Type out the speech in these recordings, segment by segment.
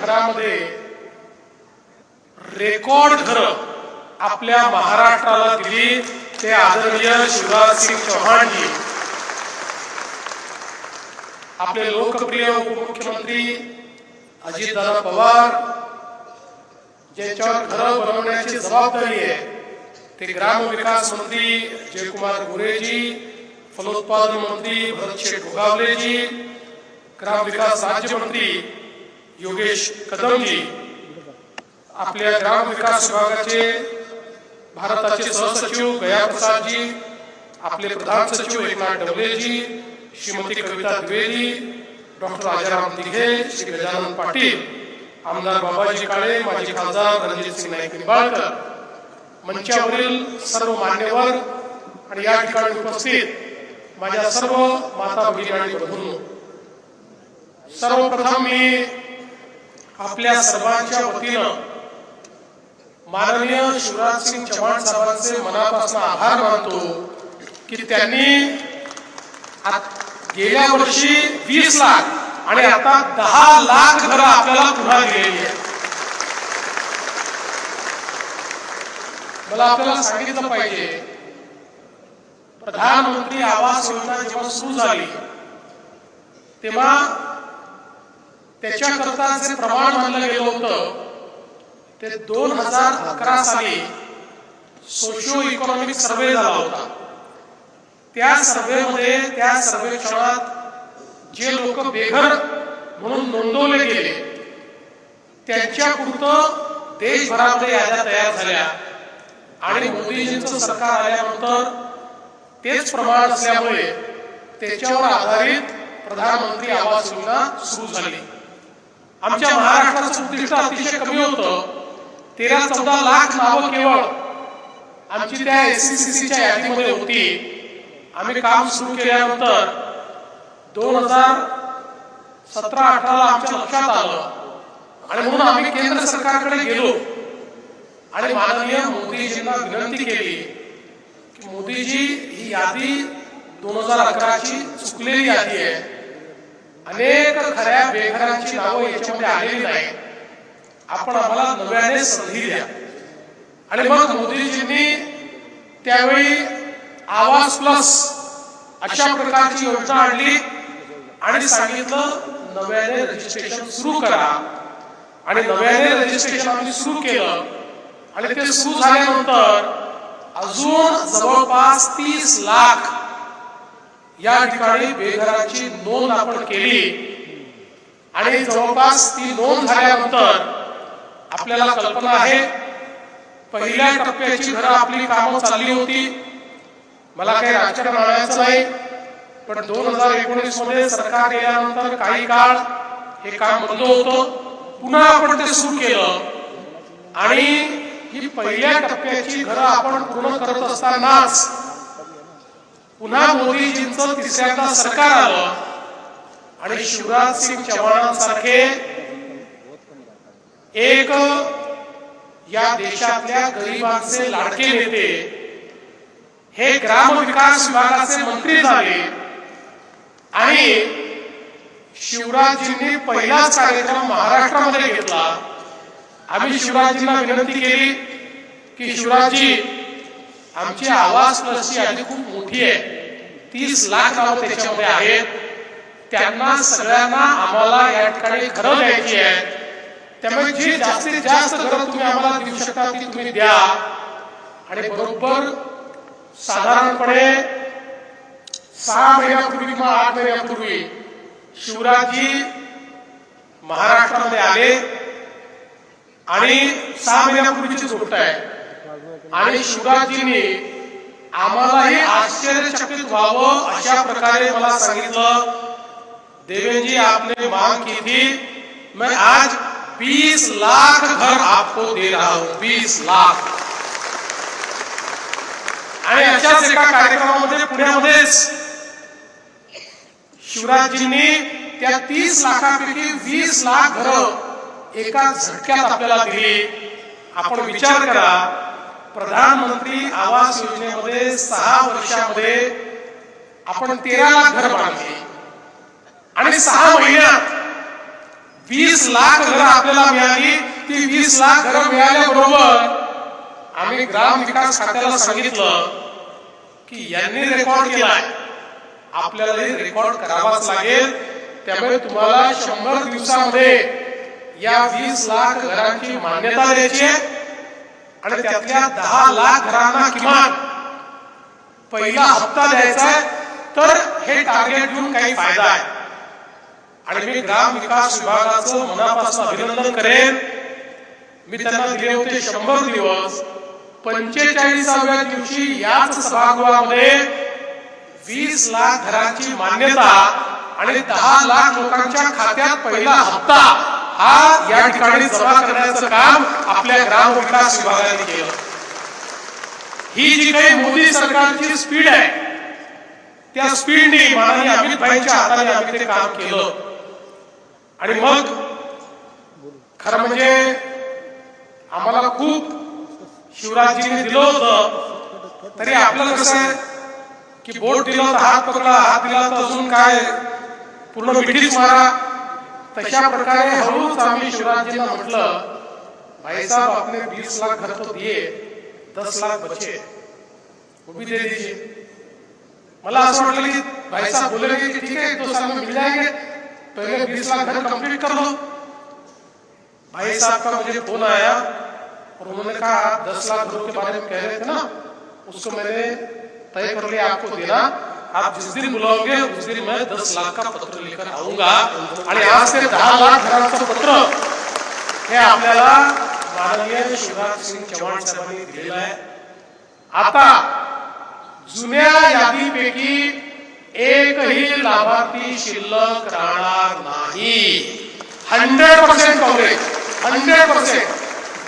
घरामध्ये रेकॉर्ड घर आपल्या महाराष्ट्राला दिली ते आदरणीय शिवराज सिंग चौहानजी. आपले लोकप्रिय उपमुख्यमंत्री अजितदादा पवार ज्यांच्यावर घर बनवण्याची जबाबदारी आहे ते ग्रामविकास मंत्री जयकुमार गोरेजी फलोत्पादन मंत्री भरतशेठ गोगावलेजी ग्रामविकास राज्यमंत्री योगेश कदमजी. आपल्या ग्रामविकास विभागाचे भारताचे सहसचिव गयाप्रसादजी आपले प्रधान सचिव एकनाथ डवलेजी श्रीमती कविता द्विवेदी डॉक्टर राजाराम दिघे श्री गजानन पाटील आमदार बाबाजी काळे माजी खासदार रणजित सिंग नाईक निंबाळकर. मंचावरील सर्व मान्यवर आणि या ठिकाणी उपस्थित माझ्या सर्व माता भगिनी आणि बंधूंनो सर्वप्रथम मी आपल्या सर्वांच्या वतीनं माननीय शिवराज सिंग चव्हाण साहेबांचे मनापासून आभार मानतो की त्यांनी गेल्या वर्षी वीस लाख आणि आता दहा लाख घरं आपल्याला पुन्हा दिलेली आहे मला आपल्याला सांगितलं पाहिजे प्रधानमंत्री आवास योजना जेव्हा सुरू झाली तेव्हा त्याच्याकरता जे प्रमाण मानलं गेलं होतं. ते दोन हज़ार अकरा साली सोशिओ इकॉनॉमिक सर्वे झाला होता. त्या सर्वेमध्ये त्या सर्वेक्षणात जे लोक बेघर म्हणून नोंदवले गेले त्यांच्या पुरतं देशभरामध्ये याद्या तयार झाल्या. आणि मोदीजींचं सरकार आल्यानंतर तेच प्रमाण असल्यामुळे त्याच्यावर आधारित प्रधानमंत्री आवास योजना सुरू झाली. आमच्या महाराष्ट्राचं उद्दिष्ट अतिशय कमी होतं. तेरा चौदा लाख नावं केवळ आमची त्या एससीसीच्या यादीमध्ये होती. आम्ही काम सुरू केल्यानंतर दोन हजार सतरा अठराला आमच्या लक्षात आलं. आणि म्हणून आम्ही केंद्र सरकारकडे गेलो. आणि माननीय मोदीजींना विनंती केली की मोदीजी ही यादी दोन हजार अकराची चुकलेली यादी आहे. अनेक खऱ्या बेघरांची नावं याच्यामध्ये आलेली नाही आपण आम्हाला नव्याने संधी द्या. आणि मग मोदीजींनी त्यावेळी आवाज प्लस अशा प्रकारची योजना आणली आणि सांगितलं नव्याने रजिस्ट्रेशन सुरू करा. आणि नव्याने रजिस्ट्रेशन आम्ही सुरू केलं. आणि ते सुरू झाल्यानंतर अजून जवळपास तीस लाख या ठिकाणी बेघराची नोंद आपण केली. आणि जवळपास ती नोंद झाल्यानंतर आपल्याला कल्पना आहे पहिल्या टप्प्याची घरं आपली कामं चालली होती. मला काही राजकारण आणायचं नाही पण दोन हजार एकोणीसमध्ये सरकार येण्यानंतर काही काळ हे काम बंद होतं. पुन्हा आपण ते सुरू केलं. आणि ही पहिल्या टप्प्याची घरं आपण पूर्ण करत असतानाच पुन्हा मोदीजींचं तिसऱ्यांदा सरकार आलं. आणि शिवराज सिंग चव्हाणांसारखे एक या देशातल्या गरिबांचे लाडके नेते. हे ग्रामविकास विभागाचे मंत्री झाले. आणि शिवराजजींनी पहिलाच कार्यक्रम महाराष्ट्रामध्ये घेतला. आम्ही शिवराजजींना विनंती केली की शिवराजजी आमची आवाज प्लसची यादी खूप मोठी आहे. तीस लाख नावं त्याच्यामध्ये आहेत. त्यांना सगळ्यांना आम्हाला या ठिकाणी घरं द्यायची आहेत. त्यामुळे जी जास्तीत जास्त घरं तुम्ही आम्हाला देऊ शकता ती तुम्ही द्या. आणि बरोबर साधारणपणे सहा महिन्यापूर्वी किंवा आठ महिन्यापूर्वी शिवराजी महाराष्ट्रामध्ये आले. आणि सहा महिन्यापूर्वीची गोष्ट आहे. आणि शिवराजजींनी आम्हालाही आश्चर्यचकित व्हावं अशा प्रकारे मला सांगितलं. देवेंजी आपने मांग की थी. मैं आज 20 लाख घर आपको दे रहा हूं 20 लाख। आणि अशाच एका कार्यक्रमामध्ये पुण्यामध्येच शिवराजजींनी त्या तीस लाखापैकी वीस लाख घरं एका झटक्यात आपल्याला दिली. आपण विचार करा प्रधानमंत्री आवास योजनेमध्ये सहा वर्षामध्ये आपण तेरा लाख घर बांधली. आणि सहा महिन्यात वीस लाख घर आपल्याला मिळाली. ती वीस लाख घर मिळाल्याबरोबर आम्ही ग्राम विकास खात्याला सांगितलं की यांनी रेकॉर्ड केलाय. आपल्यालाही रेकॉर्ड करावाच लागेल. त्यामुळे तुम्हाला शंभर दिवसामध्ये या वीस लाख घरांची मान्यता द्यायची आहे. आणि त्यातल्या दहा लाख घरांना किमान पहिला हप्ता द्यायचा आहे तर हे टार्गेट घेऊन काही फायदा आहे. आणि मी ग्राम विकास विभागाचं मनापासून अभिनंदन करेन. मी त्यांना दिले होते शंभर दिवस. पंचेचाळीसाव्या दिवशी याच सभागृहामध्ये वीस लाख घरांची मान्यता आणि दहा लाख लोकांच्या खात्यात पहिला हप्ता. हा या ठिकाणी जमा करण्याचं काम आपल्या ग्राम विकास विभागाने केलं. ही जी काही मोदी सरकारची स्पीड आहे त्या स्पीडने माननीय अमित भाईच्या हाताने आम्ही ते काम केलं. आणि मग खरं म्हणजे आम्हाला खूप शिवराजजीने दिलं होतं. तरी आपल्याला कसं आहे की बोट दिलं तर हात पकडा हात दिला तर अजून काय? पूर्ण मिठीच मारा. तशा प्रकारे हळूच आम्ही शिवराजजींना म्हटलं भाई साहब आपने बीस लाख घर तो दिए दस लाख बचे वो भी दे दीजिए. मला असं वाटलं की भाई साहब बोले की ठीक है दो साल में मिल जाएंगे पहले बीस लाख घर कंप्लीट कर दो भाई साहब का मुझे फोन आया और उन्होंने कहा आप दस लाख घरों के बारे में कह रहे थे ना उसको मैंने तय कर लिया आपको देना। आप जिस दिन बुलाओगे उस दिन मैं दस लाख का पत्र लेकर आऊंगा। आणि आज ते दहा लाख घरांचं पत्र। हे आपल्याला माननीय शिवराज सिंग चव्हाण साहेबांनी दिलेलं आहे. आता जुन्या यादीपैकी एकही लाभार्थी शिल्लक राहणार नाही. Hundred percent coverage hundred percent.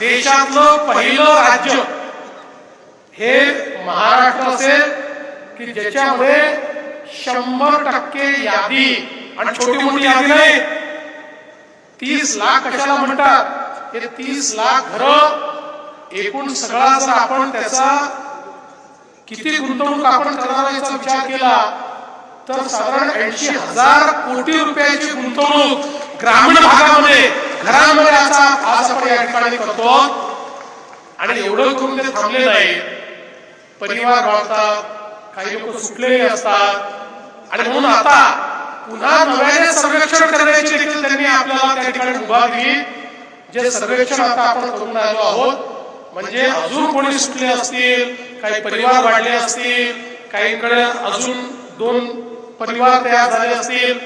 देशातलं पहिलं राज्य हे महाराष्ट्र असेल की ज्याच्यामध्ये शंभर टक्के यादी आणि छोटी मोठी यादी नाही. तीस लाख कशाला म्हणतात? हे तीस लाख घर एकूण सगळा जर आपण त्याचा किती गुंतवणूक आपण करणार याचा विचार केला तर साधारण ऐंशी हजार कोटी रुपयाची गुंतवणूक ग्रामीण भागामध्ये घरामध्ये आता आज आपण या ठिकाणी करतो. आणि एवढं करून ते थांबले नाही. परिवार वाढतात काही लोक सुटलेले असतात. आणि म्हणून आता पुन्हा नव्याने सर्वेक्षण करण्याची देखील त्यांनी आपल्याला त्या ठिकाणी मुभा दिली. जे सर्वेक्षण आता आपण करून राहिलो आहोत म्हणजे अजून कोणी सुटले असतील काही परिवार वाढले असतील काहींकडे अजून दोन परिवार तयार झाले असतील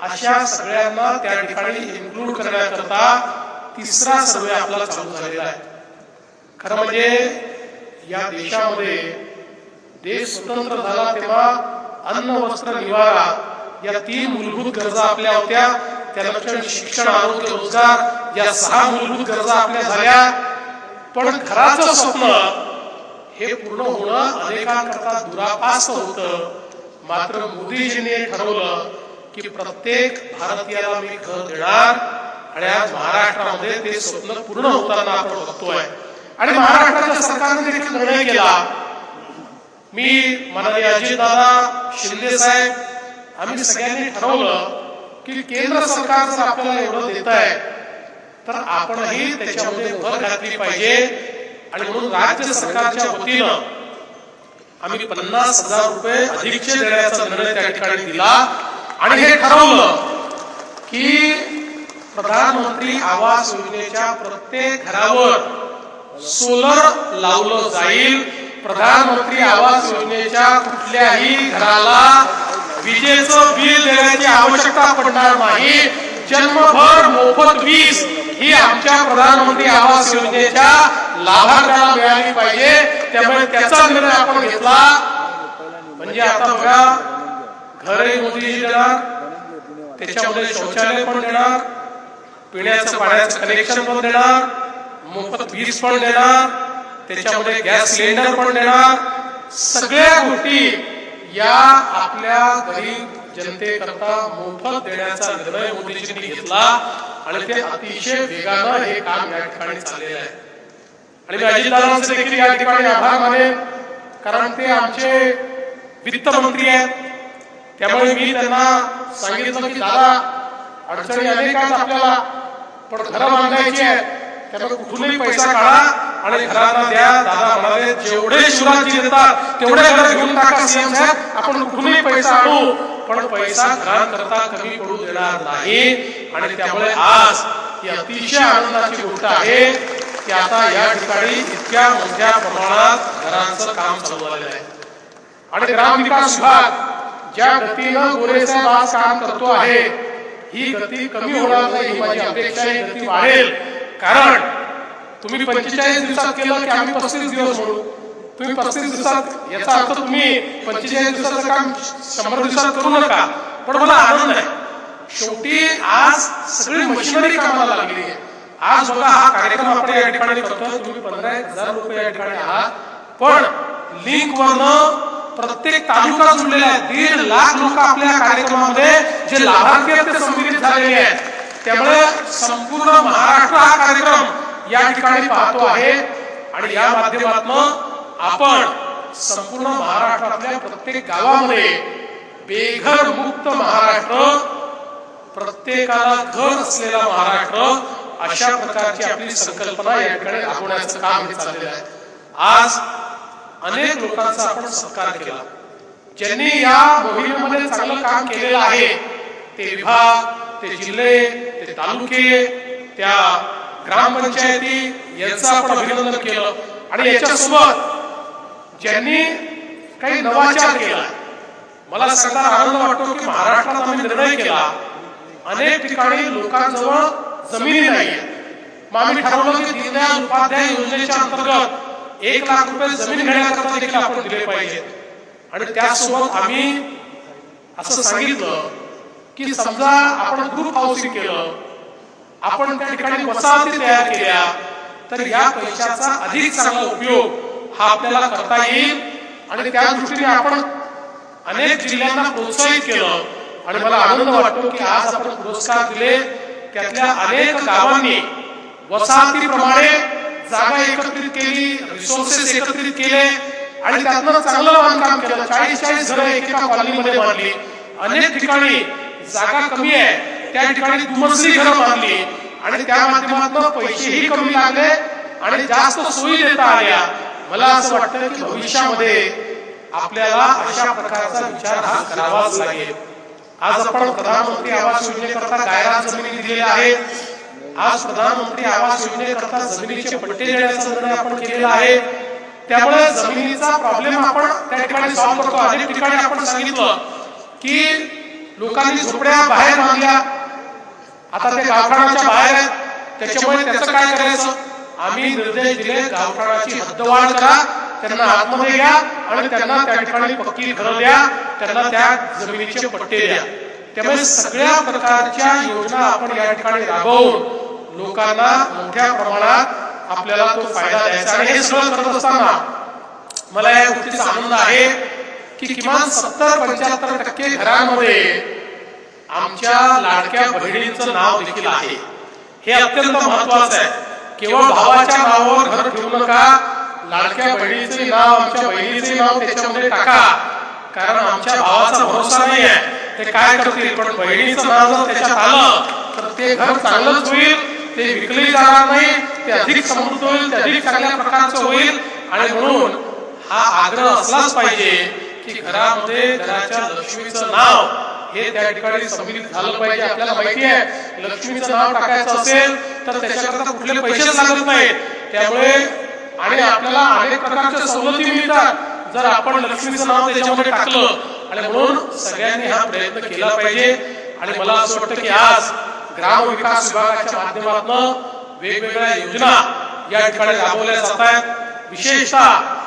अशा सगळ्यांना त्या ठिकाणी इन्क्लूड करण्याकरता तिसरा सर्वे आपला चालू झालेला आहे. खरं म्हणजे या देशामध्ये देश स्वतंत्र झाला तेव्हा अन्न वस्त्र निवारा. या तीन मूलभूत गरजा आपल्या होत्या. त्यानंतर शिक्षण आरोग्य रोजगार या सहा मूलभूत गरजा आपल्या झाल्या. पण खराच स्वप्न हे पूर्ण होणं अनेकांकरता दुरापास होतं. मात्र मोदीजीने ठरवलं की प्रत्येक भारतीयाला मी घर देणार आणि आज महाराष्ट्रामध्ये ते स्वप्न पूर्ण होताना आपण बघतोय. आणि महाराष्ट्राच्या सरकारने देखील निर्णय केला. मी माननीय अजितदादा शिंदे साहेब आम्ही सगळ्यांनी ठरवलं की केंद्र सरकार जर आपल्याला एवढं देत आहे तर आपणही त्याच्यामध्ये भर घातली पाहिजे. आणि म्हणून राज्य सरकारच्या वतीनं आम्ही पन्नास हजार रुपये अधिकचे देण्याचा निर्णय त्या ठिकाणी दिला. आणि हे ठरवलं की प्रधानमंत्री आवास योजनेच्या प्रत्येक घरावर सोलर लावलं जाईल. प्रधानमंत्री आवास योजनेच्या कुठल्याही घराला विजेचं बिल देण्याची आवश्यकता पडणार नाही. जन्मभर मोफत वीज ही आमच्या प्रधानमंत्री आवास योजनेच्या लाभार्थ्याला मिळाली पाहिजे. त्यामुळे त्याचा निर्णय आपण घेतला. म्हणजे आता बघा घरही मोदीजी देणार त्याच्यामध्ये शौचालय पण देणार पिण्याचं पाण्याचं कनेक्शन पण देणार मोफत वीज पण देणार. त्याच्यामध्ये गॅस सिलेंडर पण देणार. सगळ्या गोष्टी या आपल्या गरीब जनतेकरता मोफत देण्याचा निर्णय मोदीजींनी घेतला आणि ते अतिशय वेगानं हे काम या ठिकाणी चाललेलं आहे. आणि मी अजितदादांचे देखील या ठिकाणी आभार मानेन कारण ते आमचे वित्त मंत्री आहेत. त्यामुळे मी त्यांना सांगितलं की दादा अडचणी अनेक आहेत आपल्याला? पण घरं बांधायची आहे त्यामुळे कुठूनही पैसा काढा आणि घरांना द्या दादा म्हणाले जेवढे शिवराजी देतात तेवढे घर घेऊन टाका सीएम साहेब. आपण कुठूनही पैसा आणू पण पैसा घरांकरता कमी पडू देणार नाही. आणि त्यामुळे आज ही अतिशय आनंदाची गोष्ट आहे की आता या ठिकाणी इतक्या मोठ्या प्रमाणात घरांचं काम चालू झालेलं आहे. आणि ग्रामविकास विभाग ज्या गतीनं गोरेसाहेब आज काम करतो आहे ही गती कमी होणार नाही माझी अपेक्षा आहे ही गती वाढेल. कारण तुम्ही पंचेचाळीस दिवसात केलं की आम्ही पस्तीस दिवस म्हणू तुम्ही पस्तीस दिवसात याचा अर्थ तुम्ही पंचेचाळीस दिवसाचं काम शंभर दिवसात करू नका. पण मला आनंद आहे. शेवटी आज सगळी मशिनरी कामाला लागली आहे. आज बघा हा कार्यक्रम आपण या ठिकाणी करतोय. तुम्ही पंधरा हजार रुपये या ठिकाणी आहात. पण लिंक वरनं प्रत्येक तालुका जुळलेला आहे. दीड लाख लोक आपल्या कार्यक्रमामध्ये जे लाभार्थी आहेत ते संमिलित झालेले आहेत. त्यामुळे संपूर्ण महाराष्ट्र हा कार्यक्रम या ठिकाणी पाहतो आहे. आणि या माध्यमातून आपण संपूर्ण महाराष्ट्रातल्या प्रत्येक गावामध्ये बेघर मुक्त महाराष्ट्र प्रत्येकाला घर असलेला महाराष्ट्र अशा प्रकारची आपली संकल्पना या ठिकाणी राबवण्याचं काम हे चाललेलं आहे. आज अनेक लोकांचा आपण सत्कार केला. ज्यांनी या मोहिमेमध्ये चांगलं काम केलेलं आहे ते विभाग ते जिल्हे ते तालुके त्या ग्रामपंचायती यांचं आपण अभिनंदन केलं. आणि याच्यासोबत ज्यांनी काही नवाचार केला मला सगळा आनंद वाटतो की महाराष्ट्रात आम्ही निर्णय केला. अनेक ठिकाणी लोकांजवळ जमिनी नाहीये. मग आम्ही ठरवलं की दीनदयाल उपाध्याय योजनेच्या अंतर्गत एक लाख रुपये जमीन घेण्याकरता देखील आपण दिले पाहिजेत. आणि त्यासोबत आम्ही असं सांगितलं की समजा आपण ग्रुप हाऊसिंग केलं आपण त्या ठिकाणी वसाहती तयार केल्या तर या पैशाचा अधिक चांगला उपयोग हा आपल्याला करता येईल. आणि त्या दृष्टीने आपण अनेक जिल्ह्यांना प्रोत्साहित केलं. आणि मला आनंद वाटतो की आज आपण पुरस्कार दिले. त्यातल्या अनेक गावांनी वसाहतीप्रमाणे जागा एकत्रित केली रिसोर्सेस एकत्रित केले आणि त्यातनं चांगलं बांधकाम केलं. चाळीस चाळीस घरं एकेका कॉलनीमध्ये बांधली. अनेक ठिकाणी जागा कमी आहे. त्या ठिकाणी दुमजली घरं बांधली. आणि त्या माध्यमातून पैसेही कमी लागले आणि जास्त सोयी देता आल्या. मला असं वाटतं की भविष्यामध्ये आपल्याला अशा प्रकारचा विचार हा करावाच लागेल. आज आपण प्रधानमंत्री आवास योजनेकरता गायरान जमिनी दिलेल्या आहेत आज प्रधानमंत्री आवास योजनेकरता जमिनीचे पट्टे देण्याचा निर्णय आपण केलेला आहे. त्यामुळे जमिनीचा प्रॉब्लेम आपण त्या ठिकाणी सॉल्व्ह करतो. अनेक ठिकाणी आपण सांगितलं की लोकांनी झोपड्या बाहेर मागल्या. आता ते गावठाणाच्या बाहेर आहेत. त्याच्यामुळे त्याचं काय करायचं? आम्ही निर्देश दिले गावठाणाची हद्दवाढ करा त्यांना आतमध्ये घ्या आणि त्यांना त्या ठिकाणी पक्की घरं द्या त्यांना त्या जमिनीचे पट्टे द्या. त्यामुळे सगळ्या प्रकारच्या योजना आपण या ठिकाणी राबवून लोकांना मोठ्या प्रमाणात आपल्याला तो फायदा द्यायचा आणि हे सगळं करत असताना मला या गोष्टीचा आनंद आहे. की किमान सत्तर पंच्याहत्तर टक्के घरांमध्ये आमच्या लाडक्या बहिणींचं नाव देखील आहे. हे अत्यंत महत्वाचं आहे. केवळ भावाच्या नावावर घर ठेवू नका लाडक्या बहिणीचे नाव आमच्या बहिणीचे नाव त्याच्यामध्ये टाका. कारण आमच्या भावाचा भरोसा नाही आहे. ते काय करतील? पण बहिणीचं नाव जर त्याच्यात आलं तर ते घर चांगलंच होईल ते विकले जाणार नाही ते अधिक समृद्ध होईल ते अधिक चांगल्या प्रकारचं होईल. आणि म्हणून हा आग्रह असलाच पाहिजे की घरामध्ये घराच्या लक्ष्मीचं नाव हे त्या ठिकाणी सम्मिलित झालं पाहिजे. आपल्याला माहिती आहे लक्ष्मीचं नाव टाकायचं असेल तर त्याच्याकरता कुठले पैसे लागत नाहीत. त्यामुळे आणि आपल्याला अनेक प्रकारच्या सवलती मिळतात. जर आपण लक्ष्मीचं नाव त्याच्यामध्ये टाकलं आणि म्हणून सगळ्यांनी हा प्रयत्न केला पाहिजे. आणि मला असं वाटतं की आज ग्राम विकास विभागाच्या माध्यमातून वेगवेगळ्या योजना या ठिकाणी राबवल्या जात आहेत. विशेषतः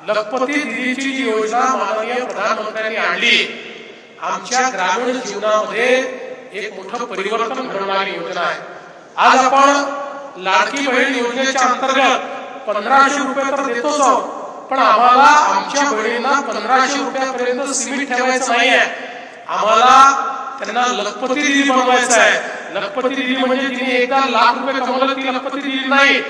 लखपती दिदीची जी योजना माननीय प्रधानमंत्र्यांनी आणली आमच्या ग्रामीण जीवनामध्ये एक मोठं परिवर्तन घडवणारी योजना आहे. आज आपण लाडकी बहीण योजनेच्या अंतर्गत पंधराशे रुपये तर देतोच आहोत पण आम्हाला आमच्या बहिणींना पंधराशे रुपयापर्यंत सीमित ठेवायचं नाही आहे आम्हाला त्यांना लखपती दिदी बनवायचं आहे. लखपती दिदी म्हणजे तिने एकदा लाख रुपये कमवलं ती लखपती दिदी नाही.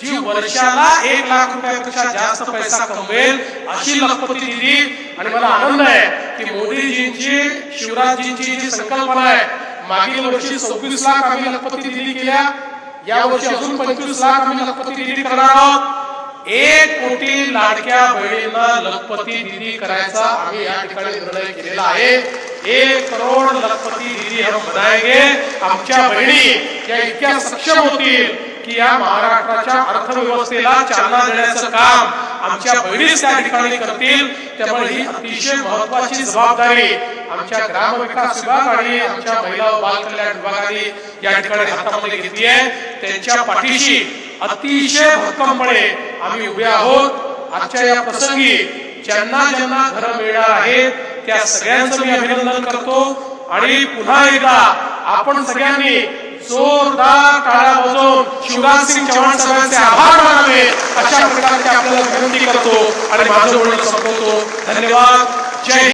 जी वर्षाला एक लाख रुपयापेक्षा जास्त पैसा कमवेल, अशी लखपती दिदी आणि मला आनंद आहे की मोदीजींची, शिवराजजींची जी संकल्पना आहे, मागील वर्षी सव्वीस लाख आम्ही लखपती निधी केल्या. या वर्षी अजून पंचवीस लाख आम्ही लखपती निधी करणार आहोत. एक कोटी लाडक्या बहिणींना लखपती निधी करायचा आम्ही या ठिकाणी निर्णय केलेला आहे. एक करोड लखपती निधी हम बनाएँगे आमच्या बहिणी या इतक्या सक्षम होतील. की या महाराष्ट्राच्या अर्थव्यवस्थेला चालना देण्याचं काम आमच्या बहिणीच त्या ठिकाणी करतील त्यामुळे ही अतिशय महत्वाची जबाबदारी आमच्या ग्रामविकास विभाग आणि आमच्या महिला व बाल कल्याण विभागाने या ठिकाणी हातामध्ये घेतली आहे. त्यांच्या पाठीशी अतिशय भक्कमपणे आम्ही उभे आहोत. आजच्या या प्रसंगी ज्यांना ज्यांना घर मिळणार आहेत त्या सगळ्यांचं मी अभिनंदन करतो. आणि पुन्हा एकदा आपण सगळ्यांनी जोरदार टाळ्या वाजवून शिवराज सिंग चव्हाण साहेबांचे आभार मानावे अशा प्रकारची आपल्याला विनंती करतो आणि माझं बोलणं संपवतो. धन्यवाद. जय